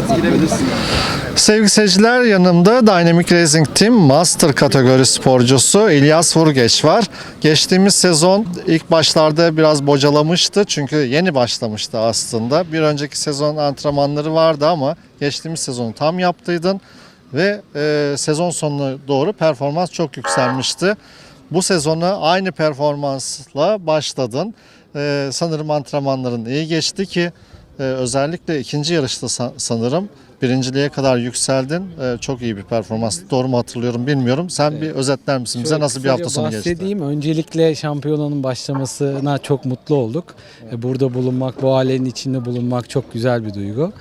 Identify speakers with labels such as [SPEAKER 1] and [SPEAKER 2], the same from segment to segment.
[SPEAKER 1] Evet.
[SPEAKER 2] Sevgili seyirciler yanımda Dynamic Racing Team Master kategori sporcusu İlyas Vurgeç var. Geçtiğimiz sezon ilk başlarda biraz bocalamıştı çünkü yeni başlamıştı aslında. Bir önceki sezon antrenmanları vardı ama geçtiğimiz sezonu tam yaptıydın ve e, sezon sonuna doğru performans çok yükselmişti. Bu sezona aynı performansla başladın. E, sanırım antrenmanların iyi geçti ki özellikle ikinci yarışta sa- sanırım birinciliğe kadar yükseldin. Ee, çok iyi bir performans. Doğru mu hatırlıyorum bilmiyorum. Sen bir özetler misin? Bize
[SPEAKER 3] Şöyle
[SPEAKER 2] nasıl bir hafta
[SPEAKER 3] kısaca
[SPEAKER 2] sonu geçti?
[SPEAKER 3] bahsedeyim. Öncelikle şampiyonanın başlamasına çok mutlu olduk. E, Burada bulunmak, bu ailenin içinde bulunmak çok güzel bir duygu.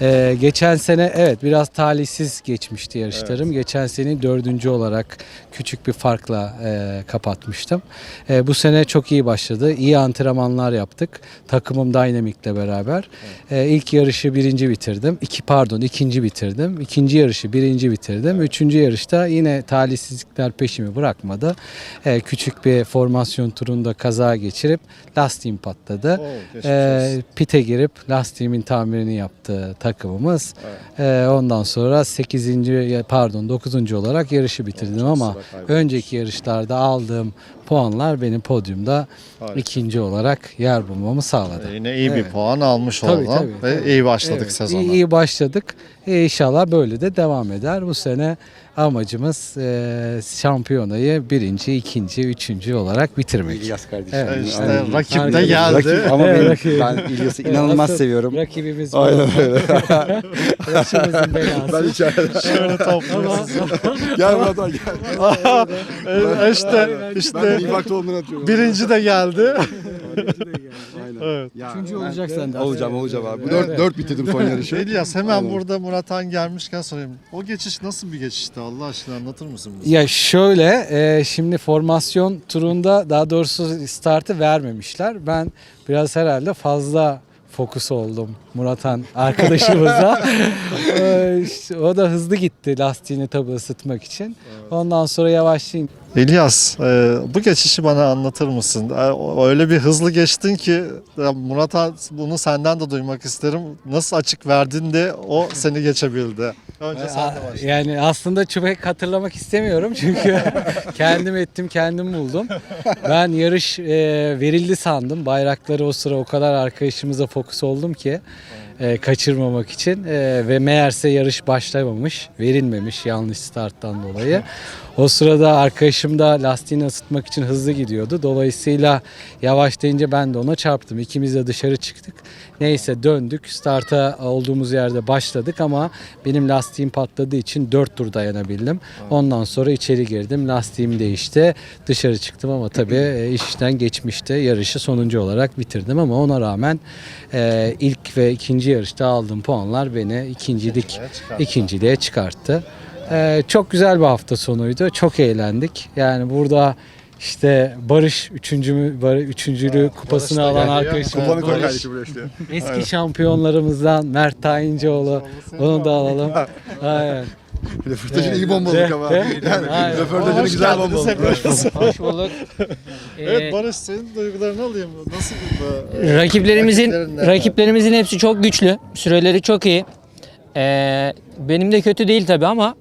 [SPEAKER 3] Ee, geçen sene evet biraz talihsiz geçmişti yarışlarım. Geçen sene dördüncü olarak küçük bir farkla e, kapatmıştım. E, bu sene çok iyi başladı. İyi antrenmanlar yaptık. Takımım Dynamic'le beraber. E, ilk yarışı birinci bitirdim. İki pardon ikinci bitirdim. İkinci yarışı birinci bitirdim. Üçüncü yarışta yine talihsizlikler peşimi bırakmadı. E, küçük bir formasyon turunda kaza geçirip lastiğim patladı.
[SPEAKER 2] Oo,
[SPEAKER 3] E,
[SPEAKER 2] olsun.
[SPEAKER 3] pite girip lastiğimin tamirini yaptı takımımız. E, ondan sonra 8. pardon 9. olarak yarışı bitirdim ama önceki yarışlarda aldığım puanlar benim podyumda
[SPEAKER 2] Harika.
[SPEAKER 3] ikinci olarak yer bulmamı sağladı.
[SPEAKER 2] Yine iyi bir
[SPEAKER 3] Evet.
[SPEAKER 2] puan almış
[SPEAKER 3] Tabii,
[SPEAKER 2] oldun
[SPEAKER 3] tabii,
[SPEAKER 2] ve
[SPEAKER 3] tabii.
[SPEAKER 2] iyi başladık
[SPEAKER 3] Evet,
[SPEAKER 2] sezona.
[SPEAKER 3] iyi, iyi başladık. E, inşallah böyle de devam eder. Bu sene amacımız e, şampiyonayı birinci, ikinci, üçüncü olarak bitirmek.
[SPEAKER 1] İlyas kardeşim.
[SPEAKER 3] Evet.
[SPEAKER 2] İşte
[SPEAKER 1] Aynen.
[SPEAKER 2] rakip de
[SPEAKER 3] Aynen.
[SPEAKER 2] geldi.
[SPEAKER 1] Rakip ama
[SPEAKER 3] Evet,
[SPEAKER 1] benim-
[SPEAKER 3] rakip.
[SPEAKER 1] ben İlyas'ı inanılmaz
[SPEAKER 3] Asıl
[SPEAKER 1] seviyorum.
[SPEAKER 3] Rakibimiz bu.
[SPEAKER 1] Aynen öyle.
[SPEAKER 3] Başımızın belası.
[SPEAKER 1] içeride.
[SPEAKER 2] Şöyle topluyoruz.
[SPEAKER 1] Gel Murat gel.
[SPEAKER 2] Ee, işte işte
[SPEAKER 1] İmpakt olduğunu atıyorum.
[SPEAKER 2] birinci de geldi.
[SPEAKER 1] Aynen.
[SPEAKER 2] Evet.
[SPEAKER 1] Ya,
[SPEAKER 3] Üçüncü
[SPEAKER 1] ben-
[SPEAKER 3] olacak sende.
[SPEAKER 1] Olacağım olacağım abi. Bu dört, dört bitirdim son yarışı.
[SPEAKER 2] İlyas hemen
[SPEAKER 1] Aynen.
[SPEAKER 2] burada Murat Han gelmişken sorayım. O geçiş nasıl bir geçişti Allah aşkına anlatır mısın bize?
[SPEAKER 3] Ya şöyle e, şimdi formasyon turunda daha doğrusu startı vermemişler. Ben biraz herhalde fazla fokus oldum Muratan arkadaşımıza. E, işte o da hızlı gitti lastiğini tabi ısıtmak için. Ondan sonra yavaşlayın.
[SPEAKER 2] İlyas, e, bu geçişi bana anlatır mısın? E, Öyle bir hızlı geçtin ki ya Murat Han, bunu senden de duymak isterim. Nasıl açık verdin de o seni geçebildi? Önce sen de başla.
[SPEAKER 3] Yani aslında çok hatırlamak istemiyorum çünkü kendim ettim kendim buldum. Ben yarış e, verildi sandım. Bayrakları o sıra o kadar arkadaşımıza fokus oldum ki e, kaçırmamak için E, ve meğerse yarış başlamamış, verilmemiş yanlış starttan dolayı. O sırada arkadaşım da lastiğini ısıtmak için hızlı gidiyordu. Dolayısıyla yavaş deyince ben de ona çarptım. İkimiz de dışarı çıktık. Neyse döndük. Starta olduğumuz yerde başladık ama benim lastiğim patladığı için 4 tur dayanabildim. Ondan sonra içeri girdim. Lastiğim değişti. Dışarı çıktım ama tabii e, işten geçmişti. Yarışı sonuncu olarak bitirdim ama ona rağmen e, ilk ve ikinci yarışta aldığım puanlar beni ikincilik
[SPEAKER 2] İkinciliğe çıkarttı.
[SPEAKER 3] İkinciliğe çıkarttı. E, çok güzel bir hafta sonuydu. Çok eğlendik. Yani burada işte Barış üçüncü mü, Bar- üçüncülüğü kupasını
[SPEAKER 2] Barış da
[SPEAKER 3] alan arkadaşım.
[SPEAKER 1] Kupanı koy
[SPEAKER 3] Barış.
[SPEAKER 1] kardeşim buraya işte.
[SPEAKER 3] Eski şampiyonlarımızdan Mert Tayincoğlu. Onu da alalım. Aynen.
[SPEAKER 1] Röportajını
[SPEAKER 3] Evet.
[SPEAKER 1] iyi bombaladık ama.
[SPEAKER 3] Evet.
[SPEAKER 1] Yani
[SPEAKER 3] Aynen.
[SPEAKER 1] röportajını
[SPEAKER 2] Hoş
[SPEAKER 1] güzel
[SPEAKER 2] geldiniz
[SPEAKER 1] bombaladık.
[SPEAKER 2] hepiniz.
[SPEAKER 4] Hoş bulduk.
[SPEAKER 2] Evet
[SPEAKER 4] Ee,
[SPEAKER 2] Barış senin duygularını alayım. Nasıl bu? e,
[SPEAKER 4] rakiplerimizin rakiplerimizin hepsi çok güçlü. Süreleri çok iyi. Ee, benim de kötü değil tabi ama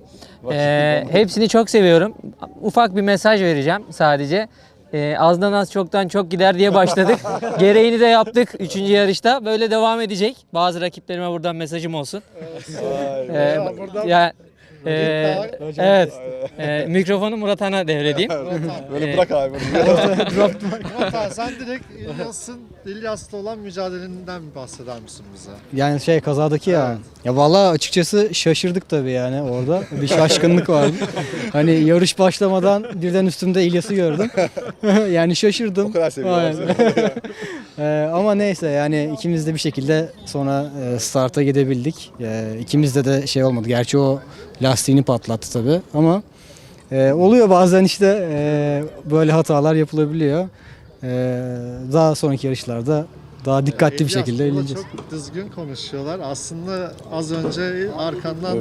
[SPEAKER 4] e, hepsini çok seviyorum. Ufak bir mesaj vereceğim sadece. Ee, azdan az çoktan çok gider diye başladık. Gereğini de yaptık 3. yarışta. Böyle devam edecek. Bazı rakiplerime buradan mesajım olsun. Ee,
[SPEAKER 2] Ya buradan-
[SPEAKER 4] ya, e, evet. E, mikrofonu Murat Han'a devredeyim.
[SPEAKER 1] Böyle
[SPEAKER 4] Ee,
[SPEAKER 1] bırak abi.
[SPEAKER 2] Han, sen direkt İlyas'ın İlyas'la olan mücadelenden bahseder misin bize?
[SPEAKER 5] Yani şey kazadaki ya. Ya vallahi açıkçası şaşırdık tabii yani orada. Bir şaşkınlık vardı. hani yarış başlamadan birden üstümde İlyas'ı gördüm. yani şaşırdım.
[SPEAKER 1] O kadar seviyorlar
[SPEAKER 5] Aynen. Ee, ama neyse yani ikimiz de bir şekilde sonra e, starta gidebildik. Ee, ikimizde de şey olmadı. Gerçi o lastiğini patlattı tabii ama e, oluyor bazen işte e, böyle hatalar yapılabiliyor. E, daha sonraki yarışlarda daha dikkatli bir
[SPEAKER 2] İlyas,
[SPEAKER 5] şekilde
[SPEAKER 2] burada
[SPEAKER 5] eğleneceğiz.
[SPEAKER 2] Çok düzgün konuşuyorlar. Aslında az önce arkandan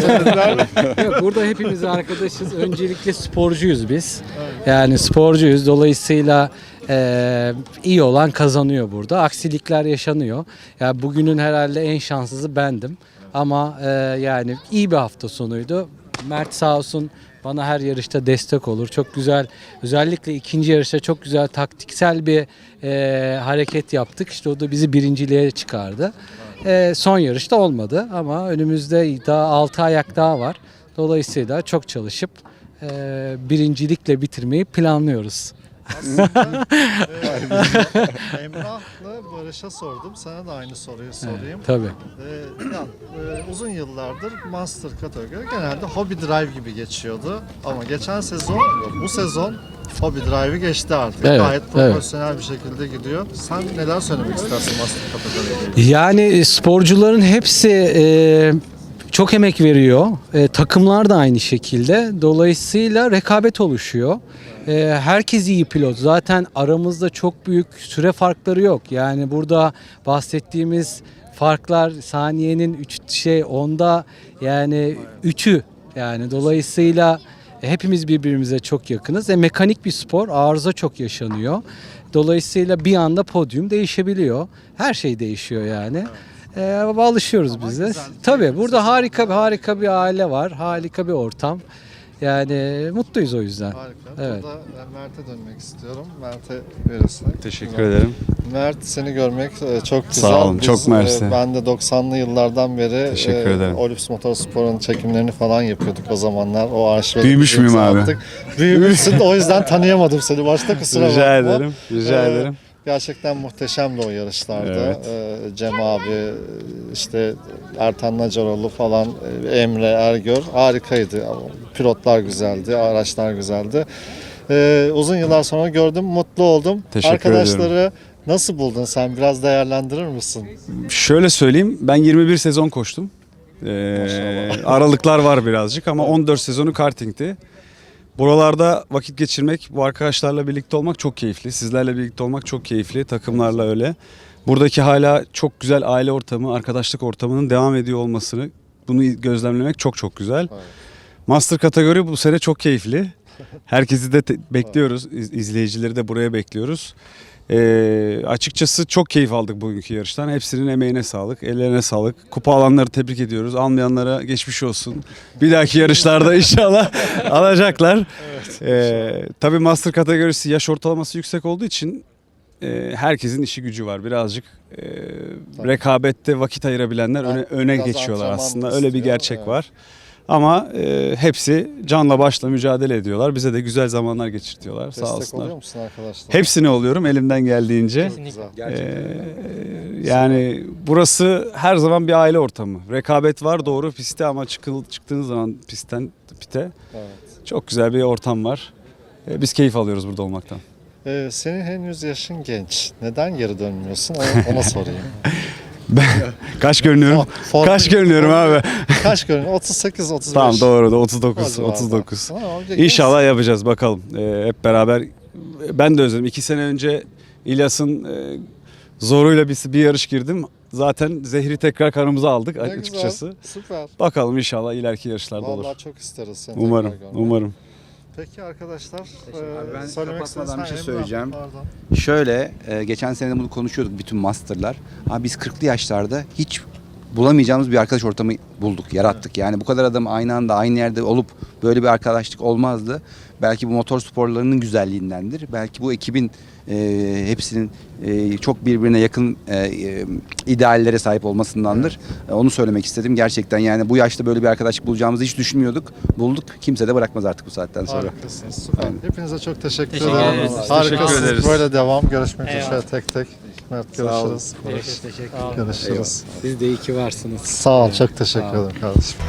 [SPEAKER 2] söylediler.
[SPEAKER 3] Yok, burada hepimiz arkadaşız. Öncelikle sporcuyuz biz. Yani sporcuyuz. Dolayısıyla e, iyi olan kazanıyor burada. Aksilikler yaşanıyor. Yani bugünün herhalde en şanssızı bendim. Ama e, yani iyi bir hafta sonuydu. Mert sağ olsun bana her yarışta destek olur. Çok güzel özellikle ikinci yarışta çok güzel taktiksel bir e, hareket yaptık. İşte o da bizi birinciliğe çıkardı. E, son yarışta olmadı ama önümüzde daha 6 ayak daha var. Dolayısıyla çok çalışıp e, birincilikle bitirmeyi planlıyoruz.
[SPEAKER 2] Emrah'la Barış'a sordum. Sana da aynı soruyu sorayım.
[SPEAKER 3] Tabii.
[SPEAKER 2] Ee, İnan, e, uzun yıllardır Master kategori genelde Hobby Drive gibi geçiyordu. Ama geçen sezon, bu sezon Hobby Drive'i geçti artık.
[SPEAKER 3] Evet,
[SPEAKER 2] Gayet profesyonel bir şekilde gidiyor. Sen neler söylemek istersin Master kategoriyle ilgili?
[SPEAKER 3] Yani sporcuların hepsi e, çok emek veriyor. E, takımlar da aynı şekilde. Dolayısıyla rekabet oluşuyor. E, herkes iyi pilot. Zaten aramızda çok büyük süre farkları yok. Yani burada bahsettiğimiz farklar saniyenin 3 şey onda yani 3'ü. Yani dolayısıyla hepimiz birbirimize çok yakınız. E, mekanik bir spor, arıza çok yaşanıyor. Dolayısıyla bir anda podyum değişebiliyor. Her şey değişiyor yani. Ee, alışıyoruz biz de. Tabii burada harika bir harika bir aile var. Harika bir ortam. Yani mutluyuz o yüzden.
[SPEAKER 2] Harika.
[SPEAKER 3] Evet.
[SPEAKER 2] Burada e, Mert'e dönmek istiyorum. Mert'e verirsin.
[SPEAKER 6] Teşekkür ederim.
[SPEAKER 2] Mert seni görmek e, çok güzel.
[SPEAKER 6] Sağ olun, çok
[SPEAKER 2] Biz,
[SPEAKER 6] mersi.
[SPEAKER 2] e, Ben de 90'lı yıllardan beri
[SPEAKER 6] Teşekkür ederim.
[SPEAKER 2] Olips Motorspor'un çekimlerini falan yapıyorduk o zamanlar. O arşive
[SPEAKER 6] Büyümüş müyüm abi?
[SPEAKER 2] attık. Büyümüşsün o yüzden tanıyamadım seni. Başta kusura bakma.
[SPEAKER 6] Rica ederim. Rica
[SPEAKER 2] Ee,
[SPEAKER 6] ederim.
[SPEAKER 2] Gerçekten muhteşemdi o yarışlarda.
[SPEAKER 6] Evet.
[SPEAKER 2] Ee, Cem abi, işte Ertan Nacaroğlu falan, e, Emre Ergör harikaydı. Pilotlar güzeldi, araçlar güzeldi. Ee, uzun yıllar sonra gördüm, mutlu oldum.
[SPEAKER 6] Teşekkür
[SPEAKER 2] Arkadaşları nasıl buldun sen? Biraz değerlendirir misin?
[SPEAKER 6] Şöyle söyleyeyim. Ben 21 sezon koştum. Ee, aralıklar var birazcık ama 14 sezonu kartingti. Buralarda vakit geçirmek, bu arkadaşlarla birlikte olmak çok keyifli. Sizlerle birlikte olmak çok keyifli. Takımlarla öyle. Buradaki hala çok güzel aile ortamı, arkadaşlık ortamının devam ediyor olmasını bunu gözlemlemek çok çok güzel. Master kategori bu sene çok keyifli. Herkesi de bekliyoruz. İz- izleyicileri de buraya bekliyoruz. Ee, açıkçası çok keyif aldık bugünkü yarıştan. Hepsinin emeğine sağlık, ellerine sağlık. Kupa alanları tebrik ediyoruz. Almayanlara geçmiş olsun. Bir dahaki yarışlarda inşallah alacaklar. Ee, tabii master kategorisi yaş ortalaması yüksek olduğu için e, herkesin işi gücü var. Birazcık e, rekabette vakit ayırabilenler öne, öne geçiyorlar aslında.
[SPEAKER 2] da
[SPEAKER 6] Öyle bir gerçek
[SPEAKER 2] evet.
[SPEAKER 6] var. Ama e, hepsi canla başla mücadele ediyorlar. Bize de güzel zamanlar geçirtiyorlar. Sağ
[SPEAKER 2] Destek
[SPEAKER 6] olsunlar.
[SPEAKER 2] oluyor musun arkadaşlar?
[SPEAKER 6] Hepsine oluyorum elimden geldiğince.
[SPEAKER 2] Güzel.
[SPEAKER 6] Ee, yani burası her zaman bir aile ortamı. Rekabet var doğru piste ama çıkıl, çıktığınız zaman pistten pite
[SPEAKER 2] Evet.
[SPEAKER 6] çok güzel bir ortam var. Ee, biz keyif alıyoruz burada olmaktan.
[SPEAKER 2] Ee, senin henüz yaşın genç. Neden geri dönmüyorsun? Ona, ona sorayım.
[SPEAKER 6] Kaç görünüyorum?
[SPEAKER 2] For-
[SPEAKER 6] Kaç görünüyorum abi?
[SPEAKER 2] Kaç görün? 38, 35.
[SPEAKER 6] Tamam doğru da
[SPEAKER 2] O
[SPEAKER 6] 39
[SPEAKER 2] civarda.
[SPEAKER 6] 39.
[SPEAKER 2] Ha, önce
[SPEAKER 6] İnşallah yapacağız bakalım. Ee, hep beraber ben de özledim. İki sene önce İlyas'ın e, zoruyla bir, bir yarış girdim. Zaten zehri tekrar kanımıza aldık
[SPEAKER 2] Ne güzel,
[SPEAKER 6] açıkçası.
[SPEAKER 2] Süper.
[SPEAKER 6] Bakalım inşallah ileriki yarışlarda olur.
[SPEAKER 2] Vallahi çok isteriz seni
[SPEAKER 6] Umarım, umarım.
[SPEAKER 2] Peki arkadaşlar.
[SPEAKER 7] Abi ben
[SPEAKER 2] söylemek
[SPEAKER 7] kapatmadan bir şey söyleyeceğim.
[SPEAKER 2] pardon.
[SPEAKER 7] Şöyle, e, geçen sene de bunu konuşuyorduk bütün masterlar. Abi biz 40'lı yaşlarda hiç bulamayacağımız bir arkadaş ortamı bulduk, yarattık. Yani bu kadar adam aynı anda aynı yerde olup böyle bir arkadaşlık olmazdı. Belki bu motor sporlarının güzelliğindendir. Belki bu ekibin e, hepsinin e, çok birbirine yakın e, e, ideallere sahip olmasındandır. E, onu söylemek istedim. Gerçekten yani bu yaşta böyle bir arkadaşlık bulacağımızı hiç düşünmüyorduk. Bulduk. Kimse de bırakmaz artık bu saatten sonra.
[SPEAKER 2] Harikasınız. Süper. Hepinize çok teşekkür,
[SPEAKER 4] Teşekkür
[SPEAKER 2] ederim.
[SPEAKER 4] ederiz.
[SPEAKER 2] Harikasınız.
[SPEAKER 6] Teşekkür ederiz.
[SPEAKER 2] Böyle devam. Görüşmek
[SPEAKER 3] Eyvallah.
[SPEAKER 2] üzere tek tek. Mert görüşürüz.
[SPEAKER 3] Teşekkür ederim.
[SPEAKER 2] Görüşürüz.
[SPEAKER 3] Siz de iyi ki varsınız.
[SPEAKER 2] Sağ ol. Çok teşekkür ederim kardeşim.